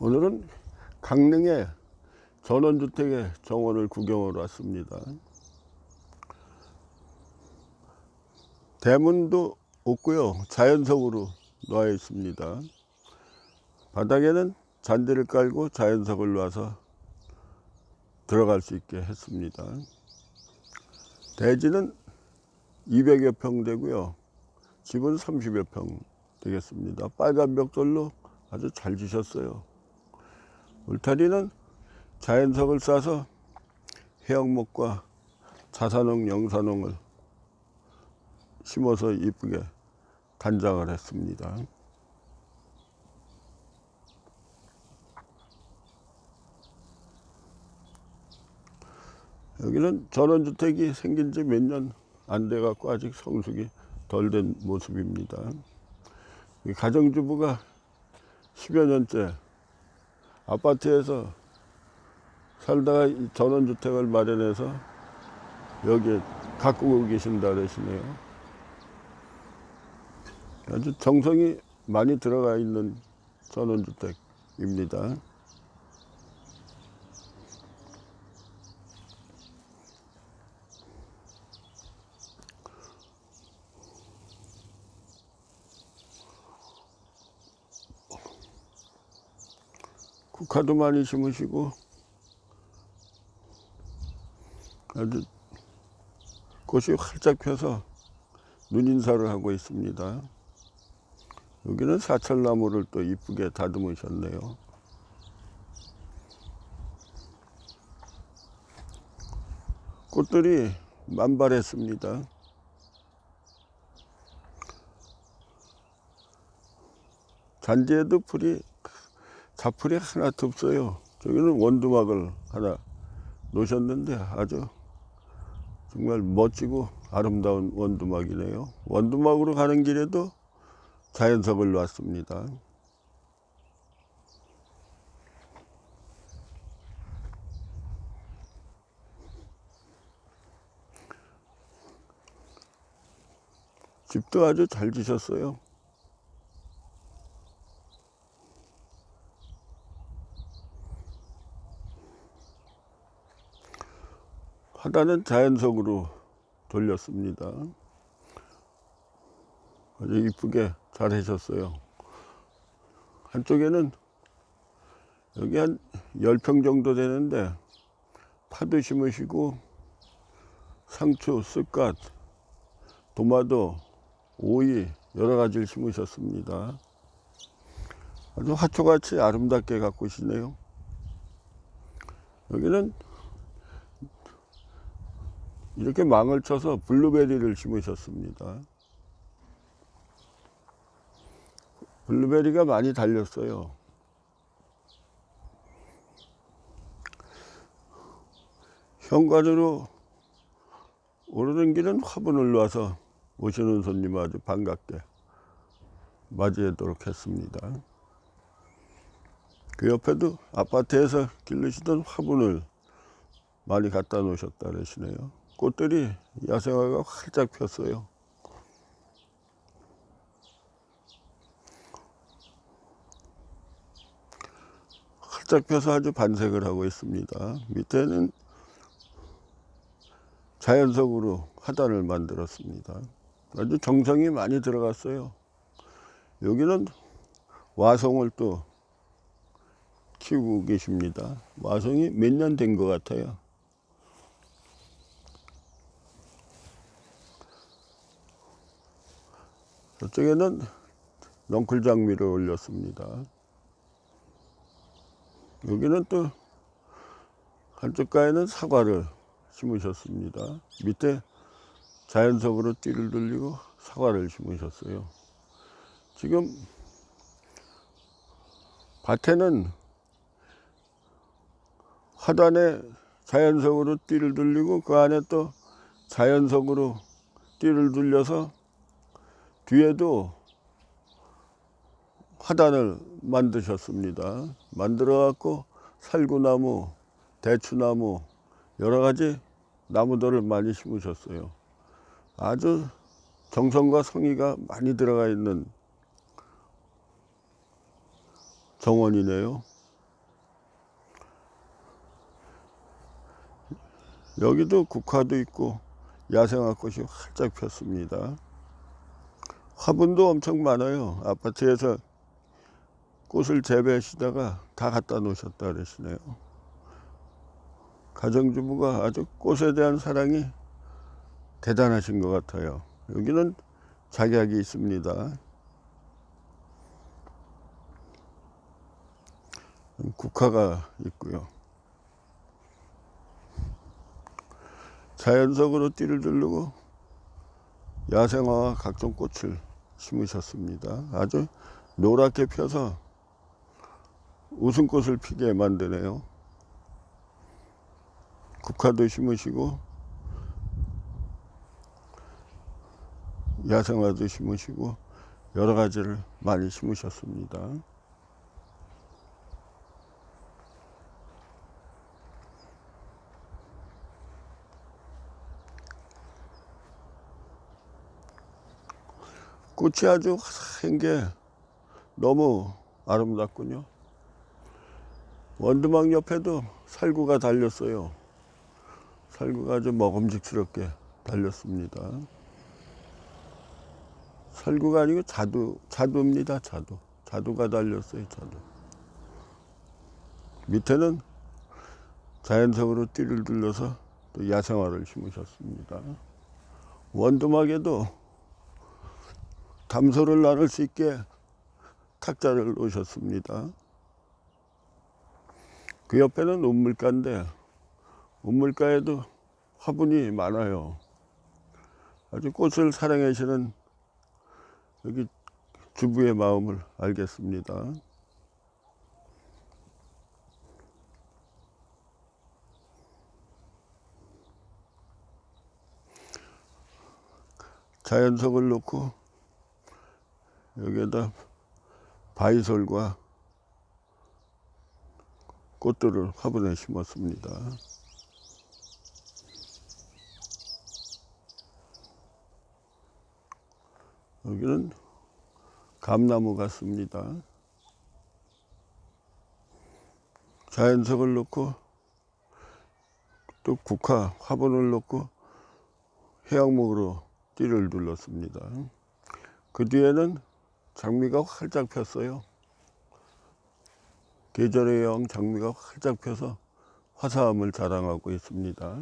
오늘은 강릉의 전원주택의 정원을 구경하러 왔습니다. 대문도 없고요. 자연석으로 놓아 있습니다. 바닥에는 잔디를 깔고 자연석을 놔서 들어갈 수 있게 했습니다. 대지는 200여 평 되고요. 집은 30여 평 되겠습니다. 빨간 벽돌로 아주 잘 지셨어요. 울타리는 자연석을 싸서 해양목과 자산홍, 영산홍을 심어서 이쁘게 단장을 했습니다. 여기는 전원주택이 생긴 지 몇 년 안 돼 갖고 아직 성숙이 덜 된 모습입니다. 이 가정주부가 10여 년째 아파트에서 살다가 이 전원주택을 마련해서 여기에 가꾸고 계신다 그러시네요. 아주 정성이 많이 들어가 있는 전원주택입니다. 국화도 많이 심으시고 아주 꽃이 활짝 펴서 눈인사를 하고 있습니다. 여기는 사철나무를 또 이쁘게 다듬으셨네요. 꽃들이 만발했습니다. 잔디에도 풀이 자풀이 하나도 없어요. 저기는 원두막을 하나 놓으셨는데 아주 정말 멋지고 아름다운 원두막이네요. 원두막으로 가는 길에도 자연석을 놨습니다. 집도 아주 잘 지셨어요. 하단은 자연석으로 돌렸습니다. 아주 이쁘게 잘 하셨어요. 한쪽에는 여기 한 10평 정도 되는데 파도 심으시고 상추, 쑥갓, 도마도, 오이 여러 가지를 심으셨습니다. 아주 화초같이 아름답게 가꾸시네요. 여기는 이렇게 망을 쳐서 블루베리를 심으셨습니다. 블루베리가 많이 달렸어요. 현관으로 오르는 길은 화분을 놔서 오시는 손님 아주 반갑게 맞이하도록 했습니다. 그 옆에도 아파트에서 기르시던 화분을 많이 갖다 놓으셨다 그러시네요. 꽃들이 야생화가 활짝 폈어요. 활짝 펴서 아주 반색을 하고 있습니다. 밑에는 자연석으로 화단을 만들었습니다. 아주 정성이 많이 들어갔어요. 여기는 와송을 또 키우고 계십니다. 와송이 몇 년 된 것 같아요. 저쪽에는 넝쿨 장미를 올렸습니다. 여기는 또 한쪽 가에는 사과를 심으셨습니다. 밑에 자연석으로 띠를 돌리고 사과를 심으셨어요. 지금 밭에는 화단에 자연석으로 띠를 돌리고 그 안에 또 자연석으로 띠를 돌려서 뒤에도 화단을 만드셨습니다. 만들어 갖고 살구나무, 대추나무 여러 가지 나무들을 많이 심으셨어요. 아주 정성과 성의가 많이 들어가 있는 정원이네요. 여기도 국화도 있고 야생화꽃이 활짝 폈습니다. 화분도 엄청 많아요. 아파트에서 꽃을 재배하시다가 다 갖다 놓으셨다 그러시네요. 가정주부가 아주 꽃에 대한 사랑이 대단하신 것 같아요. 여기는 작약이 있습니다. 국화가 있고요. 자연석으로 띠를 두르고 야생화와 각종 꽃을 심으셨습니다. 아주 노랗게 펴서 웃음꽃을 피게 만드네요. 국화도 심으시고 야생화도 심으시고 여러 가지를 많이 심으셨습니다. 꽃이 아주 화사한 게 너무 아름답군요. 원두막 옆에도 살구가 달렸어요. 살구가 아주 먹음직스럽게 달렸습니다. 살구가 아니고 자두, 자두입니다. 자두. 자두가 달렸어요. 자두. 밑에는 자연석으로 띠를 둘러서 또 야생화를 심으셨습니다. 원두막에도 담소를 나눌 수 있게 탁자를 놓으셨습니다. 그 옆에는 운물가인데 운물가에도 화분이 많아요. 아주 꽃을 사랑하시는 여기 주부의 마음을 알겠습니다. 자연 석을 놓고 여기에다 바이솔과 꽃들을 화분에 심었습니다. 여기는 감나무 같습니다. 자연석을 놓고 또 국화 화분을 놓고 해양목으로 띠를 둘렀습니다. 그 뒤에는 장미가 활짝 폈어요. 계절의 영 장미가 활짝 펴서 화사함을 자랑하고 있습니다.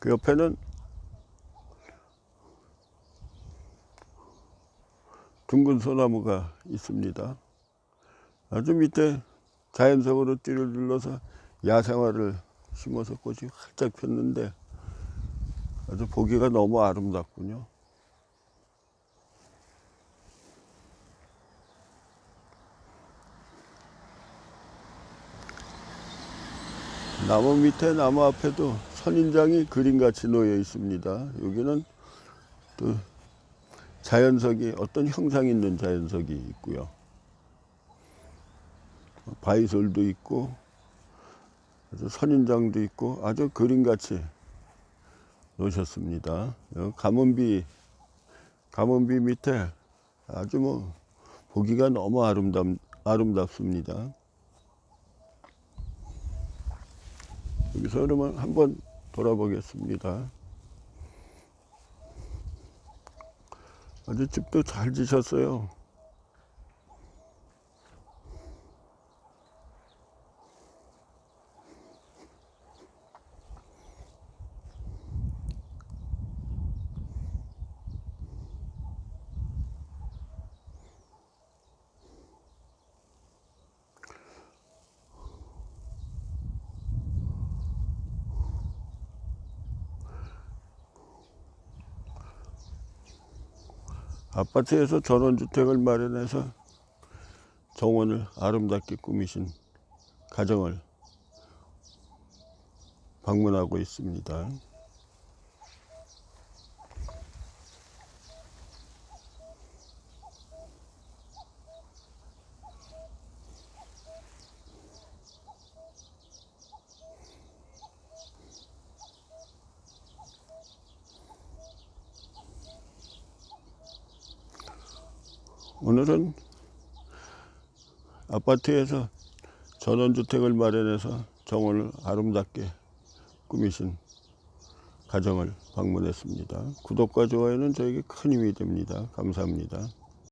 그 옆에는 둥근 소나무가 있습니다. 아주 밑에 자연석으로 띠를 둘러서 야생화를 심어서 꽃이 활짝 폈는데 아주 보기가 너무 아름답군요. 나무 밑에 나무 앞에도 선인장이 그림같이 놓여 있습니다. 여기는 또 자연석이 어떤 형상 있는 자연석이 있고요. 바이솔도 있고 선인장도 있고 아주 그림같이 놓으셨습니다. 여기 가문비 가문비 밑에 아주 뭐 보기가 너무 아름답 아름답습니다. 여기서 그러면 한번 돌아보겠습니다. 아주 집도 잘 지셨어요. 아파트에서 전원주택을 마련해서 정원을 아름답게 꾸미신 가정을 방문하고 있습니다. 오늘은 아파트에서 전원주택을 마련해서 정원을 아름답게 꾸미신 가정을 방문했습니다. 구독과 좋아요는 저에게 큰 힘이 됩니다. 감사합니다.